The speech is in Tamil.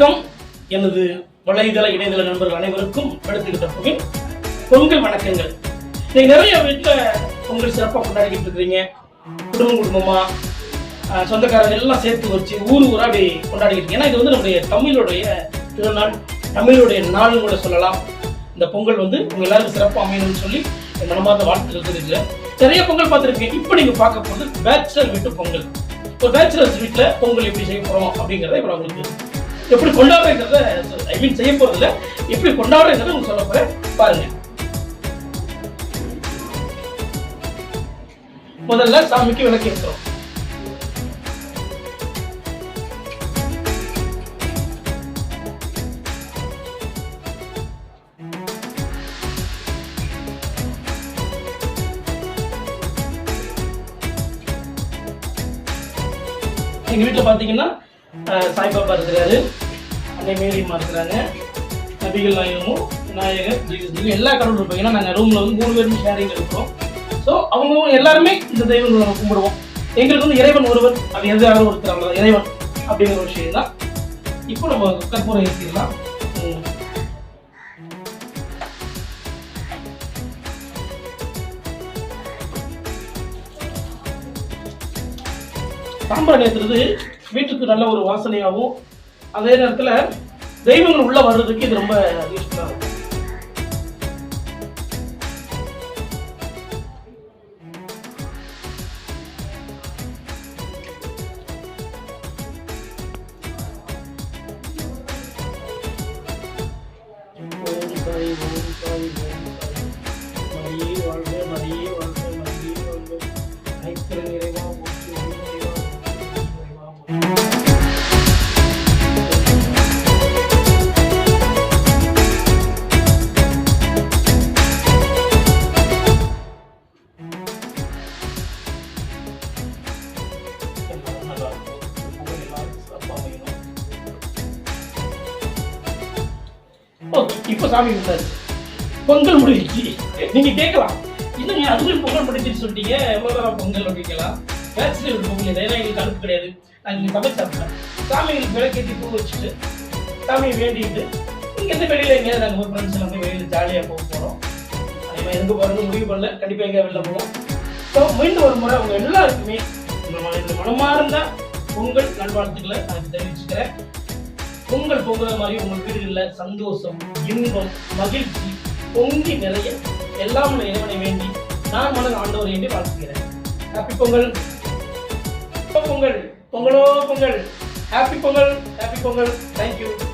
வணக்கம். எனது வலைதள இணையதள நண்பர்கள் அனைவருக்கும் எடுத்துக்கிட்ட பொங்கல் வணக்கங்கள். நீங்க நிறைய வீட்டில் பொங்கல் சிறப்பாக கொண்டாடிக்கிட்டு இருக்கிறீங்க. குடும்பம் குடும்பமா சொந்தக்காரர்கள் எல்லாம் சேர்த்து வச்சு ஊர் ஊரா அப்படி கொண்டாடிக்கிட்டு ஏன்னா இது வந்து நம்முடைய தமிழுடைய திருநாள். தமிழுடைய நாள்னு கூட சொல்லலாம். இந்த பொங்கல் வந்து உங்க எல்லாருக்கும் சிறப்பாக அமையணும்னு சொல்லி மனமார்ந்த வாழ்த்துக்கள் தெரிவிக்கிறேன் நிறைய பொங்கல் பார்த்துருக்கீங்க இப்போ நீங்க பார்க்க போகிறது பேச்சுலர் வீட்டு பொங்கல். ஒரு பேச்சுலர்ஸ் வீட்டில் பொங்கல் எப்படி செய்ய போகிறோம் அப்படிங்கிறத இப்போ நான் உங்களுக்கு எப்படி கொண்டாடுறங்கிறத ஐ மீன் செய்ய போறது எப்படி கொண்டாடுறங்கிறத உங்களுக்கு சொல்ல போறேன். பாருங்க. முதல்ல சாமிக்கு விளக்கு ஏற்றுறோம் எங்க வீட்டுல பாத்தீங்கன்னா சாய்பாபா இருக்கிறாரு அன்னை மேரியம்மா இருக்கிறாங்க நபிகள் நாயகமும் விநாயகர் ஜீசஸ் எல்லா கடவுளும் இருப்பாங்க. ஏன்னா நாங்கள் ரூமில் வந்து மூணு பேரும் ஷேரிங் இருக்கிறோம். ஸோ அவங்க எல்லாருமே இந்த தெய்வங்களை நம்ம கும்பிடுவோம். எங்களுக்கு வந்து இறைவன் ஒருவர் அது எதாவது ஒருத்தர் அவ்வளோதான் இறைவன் அப்படிங்கிற ஒரு விஷயம் தான். இப்போ நம்ம கற்பூரம் ஏற்றிடலாம் சாம்பார் ஏற்றுறது வீட்டுக்கு நல்ல ஒரு வாசனையாகவும் அதே நேரத்தில் தெய்வங்கள் உள்ள வர்றதுக்கு இது ரொம்ப யூஸ்ஃபுல்லாக இருக்கும். மதியே சாய் ஓம் சாய் ஓம் சாய் மரியே வாழ்க மரியே வாழ்க மரியே வாழ்க. ஐத்திரன் ஓகே இப்போ சாமி வந்தாச்சு பொங்கல் முடிஞ்சிச்சு. நீங்க கேட்கலாம். இன்னும் நீங்க அதுக்குள்ள பொங்கல் முடிஞ்சிச்சு சொல்லிட்டீங்க. எவ்வளோ தரம் பொங்கல் அப்படிங்களா பேச்சுலர் பொங்கல் இல்லை ஏன்னா எங்களுக்கு கருப்பு கிடையாது. நாங்கள் இங்கே சமைச்சு சாப்பிட்டோம் சாமிகளுக்கு விளக்கேற்றி பூ வச்சுட்டு சாமியை வேண்டிட்டு இங்க இருந்து வெளியில எங்கேயாவது நாங்கள் ஒரு ஃப்ரெண்ட்ஸ் எல்லாமே வெளியில் ஜாலியாக போக போகிறோம் அதே மாதிரி எங்கே போகிறோம்னு முடிவு பண்ணல. கண்டிப்பாக எங்கேயா வெளில போவோம். ஸோ மீண்டும் ஒரு முறை அவங்க எல்லாருக்குமே இந்த மனமாக இருந்தால் பொங்கல் நல்வாழ்த்துக்களை நான் தெரிவிச்சுக்கிறேன். பொங்கல் பொங்குற மாதிரி உங்கள் வீடுகளில் சந்தோஷம் இன்பம் மகிழ்ச்சி பொங்கி நிறைய எல்லாம் உள்ள இறைவனை வேண்டி நான் மனது ஆண்டவர் என்று வாழ்த்துகிறேன். ஹாப்பி பொங்கல். பொங்கல். பொங்கலோ Pongal. Happy Pongal. Happy Pongal. Thank you